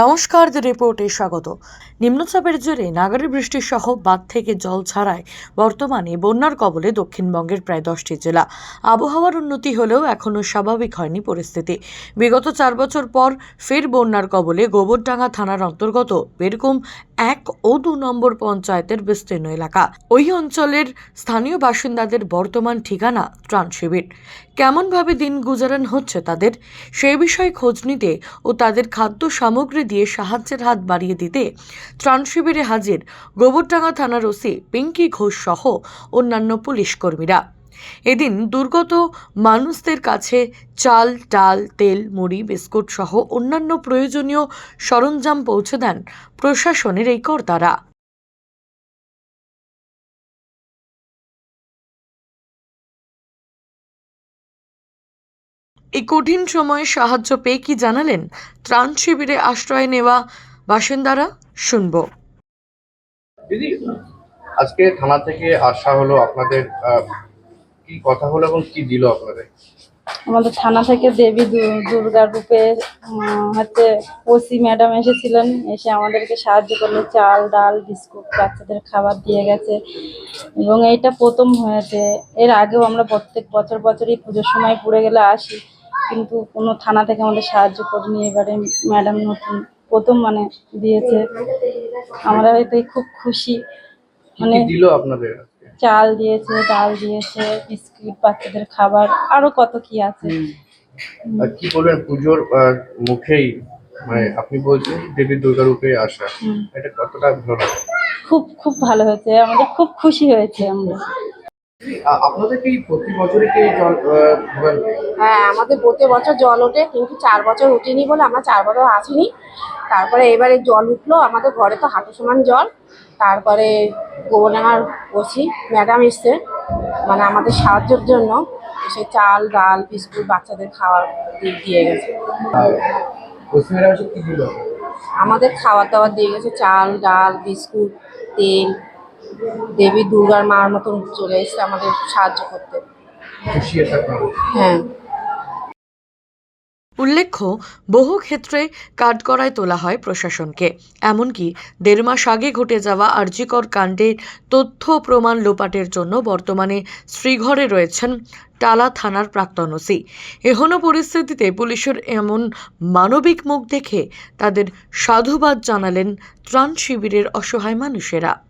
নমস্কার দ্য রিপোর্টে স্বাগত। নিম্নচাপের জেরে নাগারি বৃষ্টি সহ বাঁধ থেকে জল ছাড়ায় বর্তমানে বন্যার কবলে দক্ষিণবঙ্গের প্রায় দশটি জেলা। আবহাওয়ার উন্নতি হলেও এখনও স্বাভাবিক হয়নি পরিস্থিতি। বিগত চার বছর পর ফের বন্যার কবলে গোবরডাঙ্গা থানার অন্তর্গত বেরকুম এক ও দু নম্বর পঞ্চায়েতের বিস্তীর্ণ এলাকা। ওই অঞ্চলের স্থানীয় বাসিন্দাদের বর্তমান ঠিকানা ত্রাণ শিবির। কেমনভাবে দিন গুজারান হচ্ছে তাদের সেই বিষয়ে খোঁজ নিতে ও তাদের খাদ্য সামগ্রী দিয়ে সাহায্যের হাত বাড়িয়ে দিতে ত্রাণ শিবিরে হাজির গোবরডাঙ্গা থানার ওসি পিঙ্কি ঘোষ সহ অন্যান্য পুলিশ কর্মীরা। এদিন দুর্গত মানুষদের কাছে চাল, ডাল, তেল, মুড়ি, বিস্কুট সহ অন্যান্য প্রয়োজনীয় সরঞ্জাম পৌঁছে দেন প্রশাসনের এই কর্তারা। এই কঠিন সময়ে সাহায্য পেয়ে কি জানালেন? ত্রাণ শিবিরে আশ্রয় নেওয়া বাসিন্দারা শুনব। দিদি আজকে থানা থেকে আসা হলো আপনাদের কি কথা হলো এবং কি দিল আপনাদের? আমাদের থানা থেকে দেবী দু- দুর্গার রূপে হচ্ছে ওসি ম্যাডাম এসেছিলেন এসে আমাদেরকে সাহায্য করল। চাল ডাল বিস্কুট বাচ্চাদের খাবার দিয়ে গেছে। এবং এইটা প্রথম হয়েছে। এর আগেও আমরা প্রত্যেক বছর বছরই পুজোর সময় পুড়ে গেলে আসি। কিন্তু কোনো থানা থেকে আমাদের সাহায্য করেনি এবারে ম্যাডাম নতুন প্রথম মানে দিয়েছে। আমরা এতে খুব খুশি। মানে দিল আপনাদের চাল দিয়েছে ডাল দিয়েছে বিস্কিট বাচ্চাদের খাবার আরও কত কি আছে। কি বলবেন পুজোর মুখেই মানে আপনি বলছেন দেবী দুর্গা রূপে আসা। এটা কতটা ভালো খুব খুব ভালো হয়েছে। আমাদের খুব খুশি হয়েছে আমরা। আপনাদের কি প্রতি বছরই কি জল হ্যাঁ আমাদের প্রতি বছর জল ওঠে কিন্তু চার বছর উঠিনি বলে আমরা চার বছর আসিনি। তারপরে এবারে জল উঠল আমাদের ঘরে তো হাঁটু সমান জল। তারপরে গোবরডাঙ্গার ওসি ম্যাডাম এসছে মানে আমাদের সাহায্যের জন্য। সে চাল ডাল বিস্কুট বাচ্চাদের খাওয়ার দিয়ে গেছে। আমাদের খাবার দাবার দিয়ে গেছে চাল ডাল বিস্কুট তেল। দেবী দুর্গার মার মতন চলে এসছে আমাদের সাহায্য করতে। হ্যাঁ। উল্লেখ্য, বহু ক্ষেত্রে কাঠগড়ায় তোলা হয় প্রশাসনকে। এমনকি দেড় মাস আগে ঘটে যাওয়া আর্জিকর কাণ্ডের তথ্য প্রমাণ লোপাটের জন্য বর্তমানে শ্রীঘরে রয়েছেন টালা থানার প্রাক্তন ওসি। এহনো পরিস্থিতিতে পুলিশের এমন মানবিক মুখ দেখে তাদের সাধুবাদ জানালেন ত্রাণ শিবিরের অসহায় মানুষেরা।